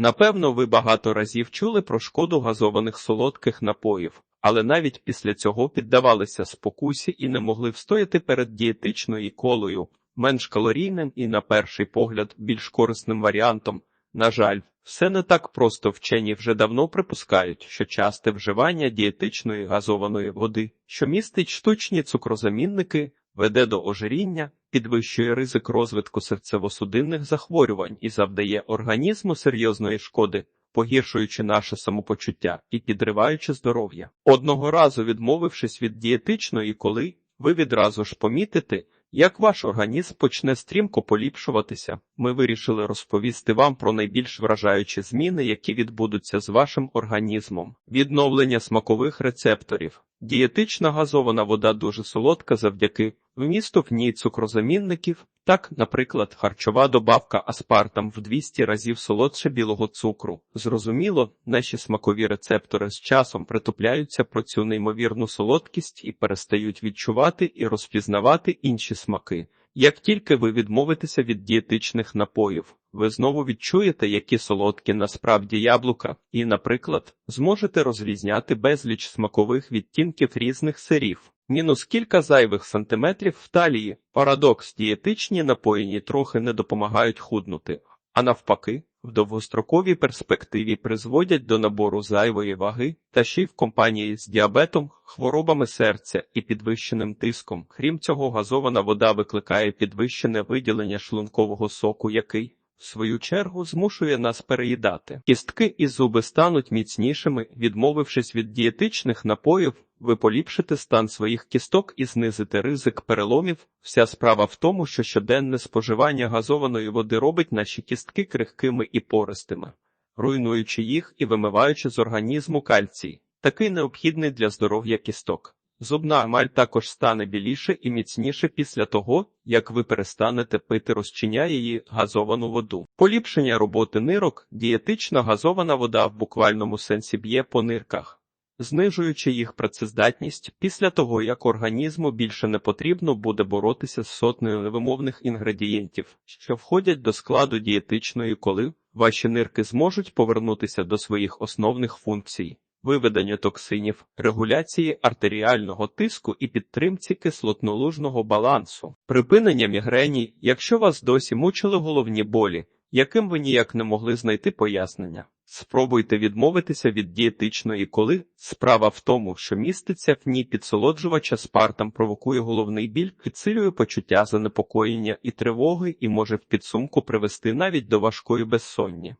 Напевно, ви багато разів чули про шкоду газованих солодких напоїв, але навіть після цього піддавалися спокусі і не могли встояти перед дієтичною колою, менш калорійним і, на перший погляд, більш корисним варіантом. На жаль, все не так просто вчені вже давно припускають, що часте вживання дієтичної газованої води, що містить штучні цукрозамінники, веде до ожиріння, підвищує ризик розвитку серцево-судинних захворювань і завдає організму серйозної шкоди, погіршуючи наше самопочуття і підриваючи здоров'я. Одного разу відмовившись від дієтичної коли, ви відразу ж помітите, як ваш організм почне стрімко поліпшуватися, ми вирішили розповісти вам про найбільш вражаючі зміни, які відбудуться з вашим організмом. Відновлення смакових рецепторів. Дієтична газована вода дуже солодка завдяки вмісту в ній цукрозамінників. Так, наприклад, харчова добавка аспартам в 200 разів солодше білого цукру. Зрозуміло, наші смакові рецептори з часом притупляються про цю неймовірну солодкість і перестають відчувати і розпізнавати інші смаки. Як тільки ви відмовитеся від дієтичних напоїв, ви знову відчуєте, які солодкі насправді яблука, і, наприклад, зможете розрізняти безліч смакових відтінків різних сирів. Мінус кілька зайвих сантиметрів в талії. Парадокс дієтичні напоїні трохи не допомагають худнути, а навпаки, в довгостроковій перспективі призводять до набору зайвої ваги та ще й в компанії з діабетом, хворобами серця і підвищеним тиском. Крім цього, газована вода викликає підвищене виділення шлункового соку, який в свою чергу змушує нас переїдати. Кістки і зуби стануть міцнішими, відмовившись від дієтичних напоїв, ви поліпшите стан своїх кісток і знизите ризик переломів. Вся справа в тому, що щоденне споживання газованої води робить наші кістки крихкими і пористими, руйнуючи їх і вимиваючи з організму кальцій, такий необхідний для здоров'я кісток. Зубна емаль також стане біліше і міцніше після того, як ви перестанете пити розчиняє її газовану воду. Поліпшення роботи нирок, дієтична газована вода в буквальному сенсі б'є по нирках, знижуючи їх працездатність після того, як організму більше не потрібно буде боротися з сотнею невимовних інгредієнтів, що входять до складу дієтичної коли ваші нирки зможуть повернутися до своїх основних функцій виведення токсинів, регуляції артеріального тиску і підтримці кислотно-лужного балансу, припинення мігрені, якщо вас досі мучили головні болі, яким ви ніяк не могли знайти пояснення. Спробуйте відмовитися від дієтичної коли справа в тому, що міститься в ній підсолоджувач аспартам провокує головний біль, підсилює почуття занепокоєння і тривоги і може в підсумку привести навіть до важкої безсонні.